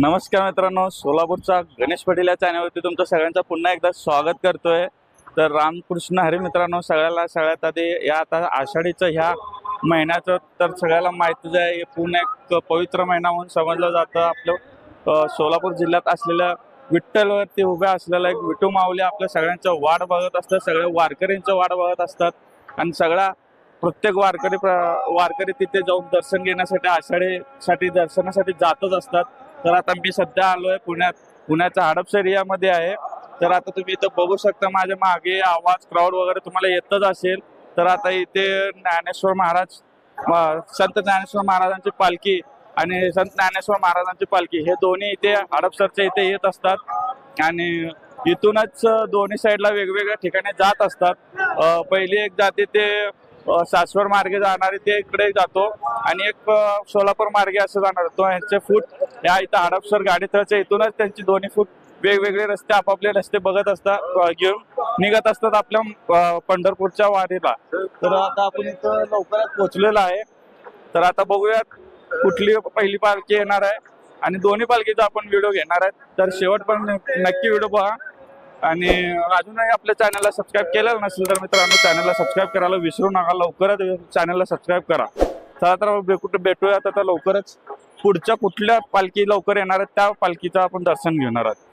नमस्कार मित्रांनो सोलापूरचा गणेश पटेल या चॅनलवरती तुमचं सगळ्यांचं पुन्हा एकदा स्वागत करतोय. तर रामकृष्ण हरी मित्रांनो सगळ्याला सगळ्यात आधी या आता आषाढीचं ह्या महिन्याचं तर सगळ्याला माहितीच आहे हे पूर्ण एक पवित्र महिना म्हणून समजलं जातं. आपलं सोलापूर जिल्ह्यात असलेल्या विठ्ठलवरती उभ्या असलेला एक विठू माऊली आपल्या सगळ्यांचं वाट बघत असतात सगळ्या वारकऱ्यांचं वाट बघत असतात. आणि सगळा प्रत्येक वारकरी प्र- वारकरी तिथे जाऊन दर्शन घेण्यासाठी आषाढीसाठी दर्शनासाठी जातच असतात. तर आता मी सध्या आलोय पुण्यात. पुण्याच्या हडपसर एरियामध्ये आहे. तर आता तुम्ही इथं बघू शकता माझ्या मागे आवाज क्राऊड वगैरे तुम्हाला येतच असेल. तर आता इथे ज्ञानेश्वर महाराज संत ज्ञानेश्वर महाराजांची पालखी आणि संत ज्ञानेश्वर महाराजांची पालखी हे दोन्ही इथे हडपसरच्या इथे येत असतात. आणि इथूनच दोन्ही साईडला वेगवेगळ्या ठिकाणी जात असतात. पहिली एक जाते ते सासवड मार्गे जाणारे ते इकडे जातो आणि एक सोलापूर मार्गे असं जाणार तो यांचे फूट. या इथं हडपसर गाडीतळच्या इथूनच त्यांची दोन्ही फूट वेगवेगळे रस्ते आपापले रस्ते बघत असतात घेऊन निघत असतात आपल्या पंढरपूरच्या वारीला. तर आता आपण इथं लवकरात पोहोचलेलो आहे. तर आता बघूयात कुठली पहिली पालखी येणार आहे. आणि दोन्ही पालखीचा आपण व्हिडिओ घेणार आहे. तर शेवट पण नक्की व्हिडिओ पहा. आणि अजूनही आपल्या चॅनलला सबस्क्राईब केलेलं नसेल तर मित्रांनो चॅनलला सबस्क्राईब करायला विसरू नका. लवकरच चॅनलला सबस्क्राईब करा. चला तर भेटू भेटूयात आता लवकरच. पुढच्या कुठल्या पालखी लवकर येणार आहेत त्या पालखीचं आपण दर्शन घेणार आहोत.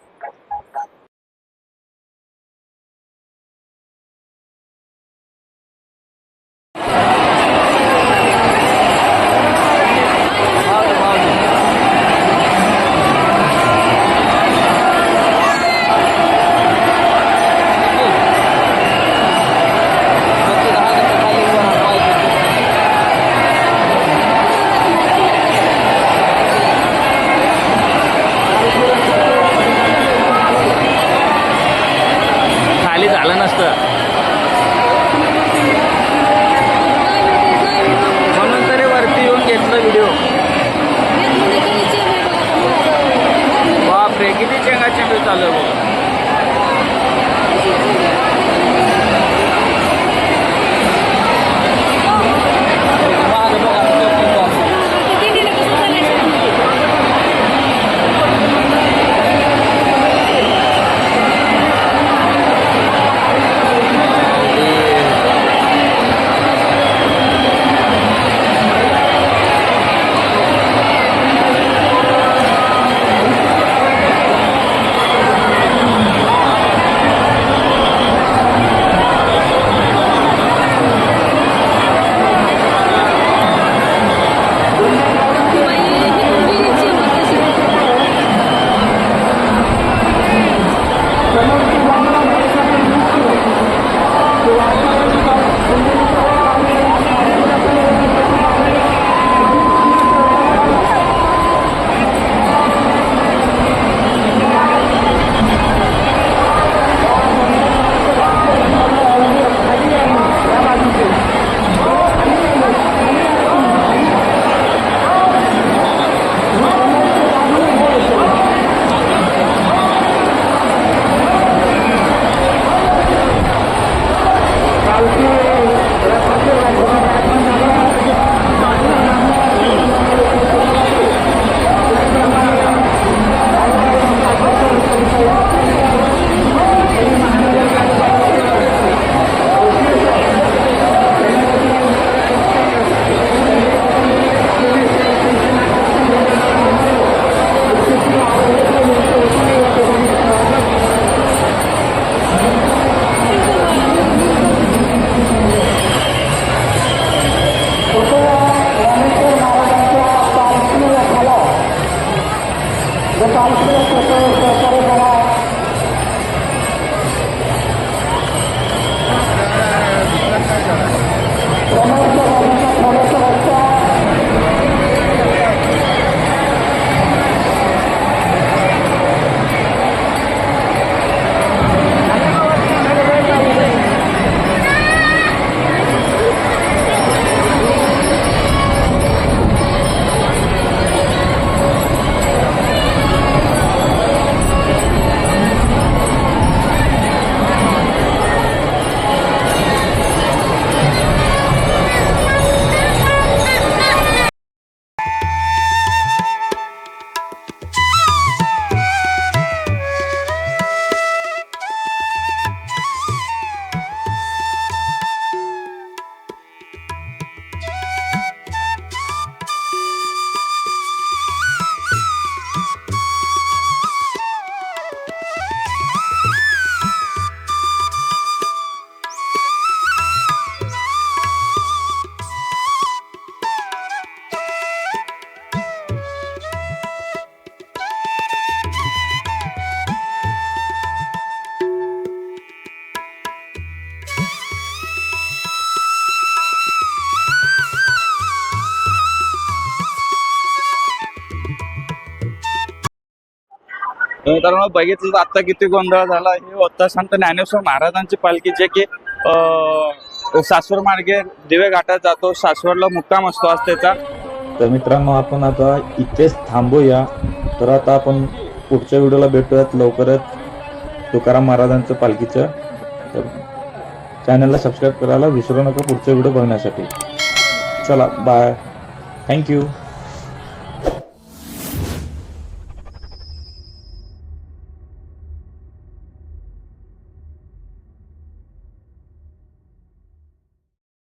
मित्रांनो बघितलं तर आता किती गोंधळ झाला हे होता संत ज्ञानेश्वर महाराजांची पालखी जे की सासवड मार्गे दिवे घाटात जातो. सासवडला मुक्काम असतो आज त्याचा. तर मित्रांनो आपण आता इथेच थांबूया. तर आता आपण पुढच्या व्हिडिओला भेटूयात लवकरच तुकाराम महाराजांचं पालखीचं. तर चॅनलला सबस्क्राईब करायला विसरू नका पुढचा व्हिडिओ बघण्यासाठी. चला बाय थँक्यू